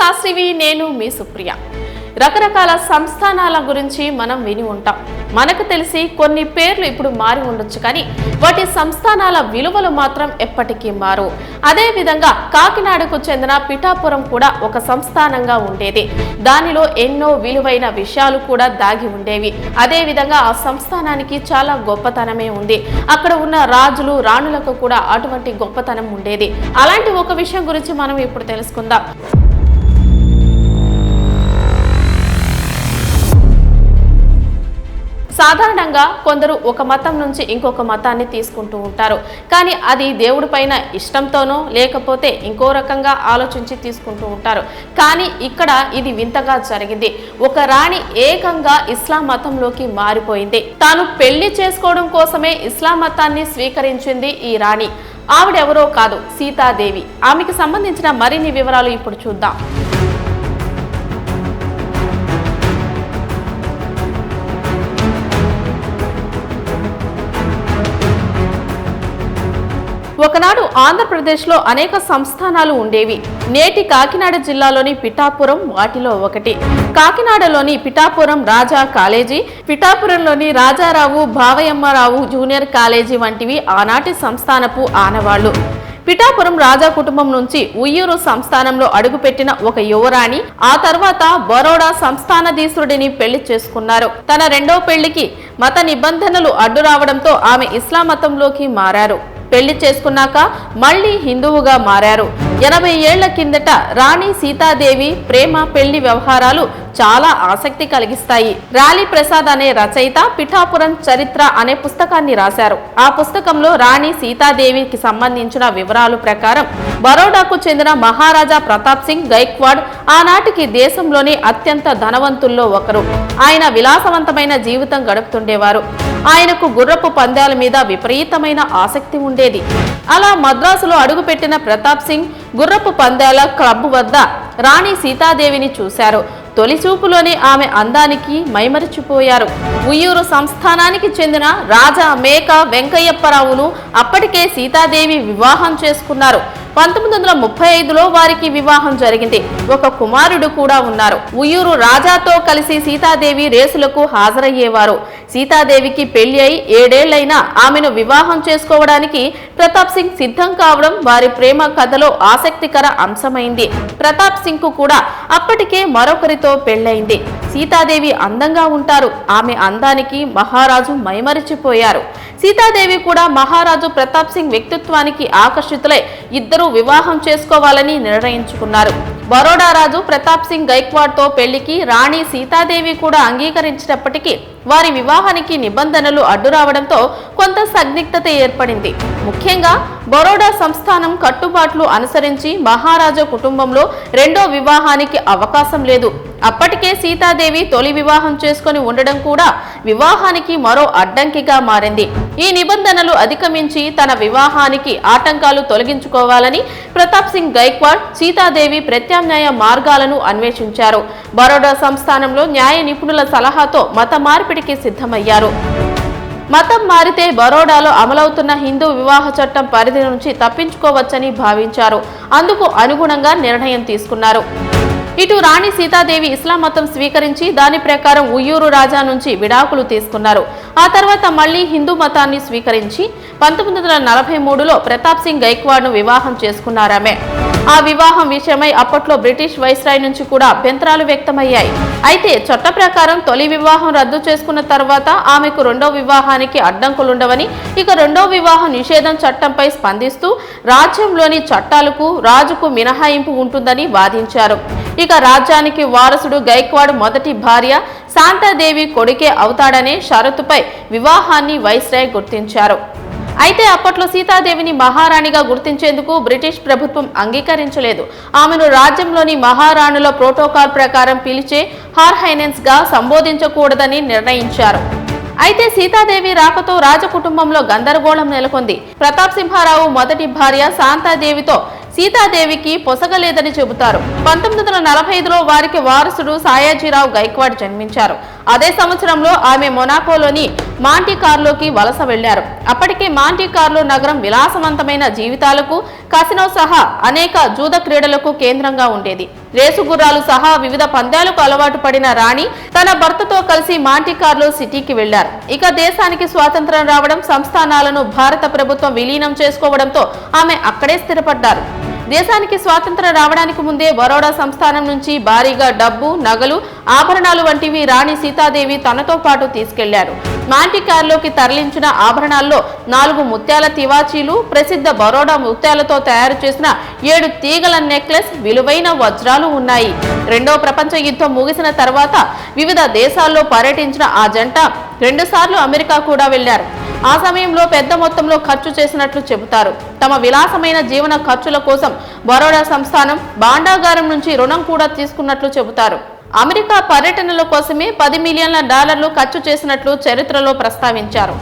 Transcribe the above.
శాస్త్రివి నేను మీ సుప్రియ. రకరకాల సంస్థానాల గురించి మనం విని ఉంటాం. మనకు తెలిసి కొన్ని పేర్లు ఇప్పుడు మారి ఉండొచ్చు కానీ వాటి సంస్థానాల విలువలు మాత్రం ఎప్పటికీ మారు అదే విధంగా కాకినాడకు చెందిన పిఠాపురం కూడా ఒక సంస్థానంగా ఉండేది. దానిలో ఎన్నో విలువైన విషయాలు కూడా దాగి ఉండేవి. అదేవిధంగా ఆ సంస్థానానికి చాలా గొప్పతనమే ఉంది. అక్కడ ఉన్న రాజులు రాణులకు కూడా అటువంటి గొప్పతనం ఉండేది. అలాంటి ఒక విషయం గురించి మనం ఇప్పుడు తెలుసుకుందాం. సాధారణంగా కొందరు ఒక మతం నుంచి ఇంకొక మతాన్ని తీసుకుంటూ ఉంటారు. కానీ అది దేవుడి పైన ఇష్టంతోనో లేకపోతే ఇంకో రకంగా ఆలోచించి తీసుకుంటూ ఉంటారు. కానీ ఇక్కడ ఇది వింతగా జరిగింది. ఒక రాణి ఏకంగా ఇస్లాం మతంలోకి మారిపోయింది. తాను పెళ్ళి చేసుకోవడం కోసమే ఇస్లాం మతాన్ని స్వీకరించింది ఈ రాణి. ఆవిడెవరో కాదు సీతాదేవి. ఆమెకి సంబంధించిన మరిన్ని వివరాలు ఇప్పుడు చూద్దాం. ఒకనాడు ఆంధ్రప్రదేశ్లో అనేక సంస్థానాలు ఉండేవి. నేటి కాకినాడ జిల్లాలోని పిఠాపురం వాటిలో ఒకటి. కాకినాడలోని పిఠాపురం రాజా కాలేజీ పిఠాపురంలోని రాజారావు భావయమ్మరావు జూనియర్ కాలేజీ వంటివి ఆనాటి సంస్థానపు ఆనవాళ్ళు. పిఠాపురం రాజా కుటుంబం నుంచి ఉయ్యూరు సంస్థానంలో అడుగుపెట్టిన ఒక యువరాణి ఆ తర్వాత బరోడా సంస్థానధీశుడిని పెళ్ళి చేసుకున్నారు. తన రెండో పెళ్ళికి మత నిబంధనలు అడ్డు రావడంతో ఆమె ఇస్లాం మతంలోకి మారారు. పెళ్ళి చేసుకున్నాక మళ్ళీ హిందువుగా మారారు. ఎనభై ఏళ్ళ కిందట రాణి సీతాదేవి ప్రేమ పెళ్ళి వ్యవహారాలు చాలా ఆసక్తి కలిగిస్తాయి. రాలి ప్రసాద్ అనే రచయిత పిఠాపురం చరిత్ర అనే పుస్తకాన్ని రాశారు. ఆ పుస్తకంలో రాణి సీతాదేవికి సంబంధించిన వివరాలు ప్రకారం బరోడాకు చెందిన మహారాజా ప్రతాప్ సింగ్ గైక్వాడ్ ఆనాటికి దేశంలోని అత్యంత ధనవంతుల్లో ఒకరు. ఆయన విలాసవంతమైన జీవితం గడుపుతుండేవారు. ఆయనకు గుర్రపు పందాల మీద విపరీతమైన ఆసక్తి ఉండేది. అలా మద్రాసులో అడుగుపెట్టిన ప్రతాప్ సింగ్ గుర్రపు పందాల క్లబ్ వద్ద రాణి సీతాదేవిని చూశారు. తొలిచూపులోనే ఆమె అందానికి మైమరిచిపోయారు. ఉయ్యూరు సంస్థానానికి చెందిన రాజా మేక వెంకయ్యప్పరావును అప్పటికే సీతాదేవి వివాహం చేసుకున్నారు. పంతొమ్మిది వందల ముప్పై ఐదులో వారికి వివాహం జరిగింది. ఒక కుమారుడు కూడా ఉన్నారు. ఉయ్యూరు రాజాతో కలిసి సీతాదేవి రేసులకు హాజరయ్యేవారు. సీతాదేవికి పెళ్ళి అయి ఏడేళ్ళైనా ఆమెను వివాహం చేసుకోవడానికి ప్రతాప్ సింగ్ సిద్ధం కావడం వారి ప్రేమ కథలో ఆసక్తికర అంశమైంది. ప్రతాప్ సింగ్కు కూడా అప్పటికే మరొకరితో పెళ్ళైంది సీతాదేవి అందంగా ఉంటారు. ఆమె అందానికి మహారాజు మైమరిచిపోయారు. సీతాదేవి కూడా మహారాజు ప్రతాప్ సింగ్ వ్యక్తిత్వానికి ఆకర్షితులై ఇద్దరు వివాహం చేసుకోవాలని నిర్ణయించుకున్నారు. బరోడా రాజు ప్రతాప్ సింగ్ గైక్వాడ్తో పెళ్ళికి రాణి సీతాదేవి కూడా అంగీకరించినప్పటికీ వారి వివాహానికి నిబంధనలు అడ్డు రావడంతో కొంత సందిగ్ధత ఏర్పడింది. ముఖ్యంగా బరోడా సంస్థానం కట్టుబాట్లు అనుసరించి మహారాజా కుటుంబంలో రెండో వివాహానికి అవకాశం లేదు. అప్పటికే సీతాదేవి తొలి వివాహం చేసుకొని ఉండడం కూడా వివాహానికి మరో అడ్డంకిగా మారింది. ఈ నిబంధనలు అధిగమించి తన వివాహానికి ఆటంకాలు తొలగించుకోవాలని ప్రతాప్ సింగ్ గైక్వాడ్ సీతాదేవి ప్రత్యామ్నాయ మార్గాలను అన్వేషించారు. బరోడా సంస్థానంలో న్యాయ నిపుణుల సలహాతో మత మార్పిడికి సిద్ధమయ్యారు. మతం మారితే బరోడాలో అమలవుతున్న హిందూ వివాహ చట్టం పరిధి నుంచి తప్పించుకోవచ్చని భావించారు. అందుకు అనుగుణంగా నిర్ణయం తీసుకున్నారు. ఇటు రాణి సీతాదేవి ఇస్లాం మతం స్వీకరించి దాని ప్రకారం ఉయ్యూరు రాజా నుంచి విడాకులు తీసుకున్నారు. ఆ తర్వాత మళ్ళీ హిందూ మతాన్ని స్వీకరించి పంతొమ్మిది వందల నలభై మూడులో ప్రతాప్ సింగ్ గైక్వాడ్ను వివాహం చేసుకున్నారామె. ఆ వివాహం విషయమై అప్పట్లో బ్రిటిష్ వైస్రాయ్ నుంచి కూడా అభ్యంతరాలు వ్యక్తమయ్యాయి. అయితే చట్ట ప్రకారం తొలి వివాహం రద్దు చేసుకున్న తర్వాత ఆమెకు రెండో వివాహానికి అడ్డంకులుండవని ఇక రెండో వివాహ నిషేధం చట్టంపై స్పందిస్తూ రాజ్యంలోని చట్టాలకు రాజుకు మినహాయింపు ఉంటుందని వాదించారు. ఇక రాజ్యానికి వారసుడు గైక్వాడ్ మొదటి భార్య శాంతాదేవి కొడుకే అవుతాడనే షరతుపై వివాహాన్ని వైస్రాయ్ గుర్తించారు. అయితే అప్పట్లో సీతాదేవిని మహారాణిగా గుర్తించేందుకు బ్రిటిష్ ప్రభుత్వం అంగీకరించలేదు. ఆమెను రాజ్యంలోని మహారాణుల ప్రోటోకాల్ ప్రకారం పిలిచే హార్ హైనెన్స్గా సంబోధించకూడదని నిర్ణయించారు. అయితే సీతాదేవి రాకతో రాజకుటుంబంలో గందరగోళం నెలకొంది. ప్రతాప్ సింహారావు మొదటి భార్య శాంతాదేవితో సీతాదేవికి పొసగలేదని చెబుతారు. పంతొమ్మిది వందల నలభై ఐదులో వారికి వారసుడు సాయాజీరావు గైక్వాడ్ జన్మించారు. అదే సంవత్సరంలో ఆమె మొనాకోలోని మాంటీ కార్లోకి వలస వెళ్ళారు అప్పటికే మాంటీ కార్లో నగరం విలాసవంతమైన జీవితాలకు కసినో సహా అనేక జూద క్రీడలకు కేంద్రంగా ఉండేది. రేసు గుర్రాలు సహా వివిధ పందాలకు అలవాటు పడిన రాణి తన భర్తతో కలిసి మాంటీ కార్లో సిటీకి వెళ్ళారు ఇక దేశానికి స్వాతంత్రం రావడం సంస్థానాలను భారత ప్రభుత్వం విలీనం చేసుకోవడంతో ఆమె అక్కడే స్థిరపడ్డారు. దేశానికి స్వాతంత్రం రావడానికి ముందే బరోడా సంస్థానం నుంచి భారీగా డబ్బు నగలు ఆభరణాలు వంటివి రాణి సీతాదేవి తనతో పాటు తీసుకెళ్ళారు. మాంటి కార్లోకి తరలించిన ఆభరణాల్లో నాలుగు ముత్యాల తివాచీలు ప్రసిద్ధ బరోడా ముత్యాలతో తయారు చేసిన ఏడు తీగల నెక్లెస్ విలువైన వజ్రాలు ఉన్నాయి. రెండో ప్రపంచ యుద్ధం ముగిసిన తర్వాత వివిధ దేశాల్లో పర్యటించిన ఆ జంట రెండుసార్లు అమెరికా కూడా వెళ్ళారు ఆ సమయంలో పెద్ద మొత్తంలో ఖర్చు చేసినట్లు చెబుతారు. తమ విలాసమైన జీవన ఖర్చుల కోసం బరోడా సంస్థానం బాండాగారం నుంచి రుణం కూడా తీసుకున్నట్లు చెబుతారు. అమెరికా పర్యటనల కోసమే పది మిలియన్ల డాలర్లు ఖర్చు చేసినట్లు చరిత్రలో ప్రస్తావించారు.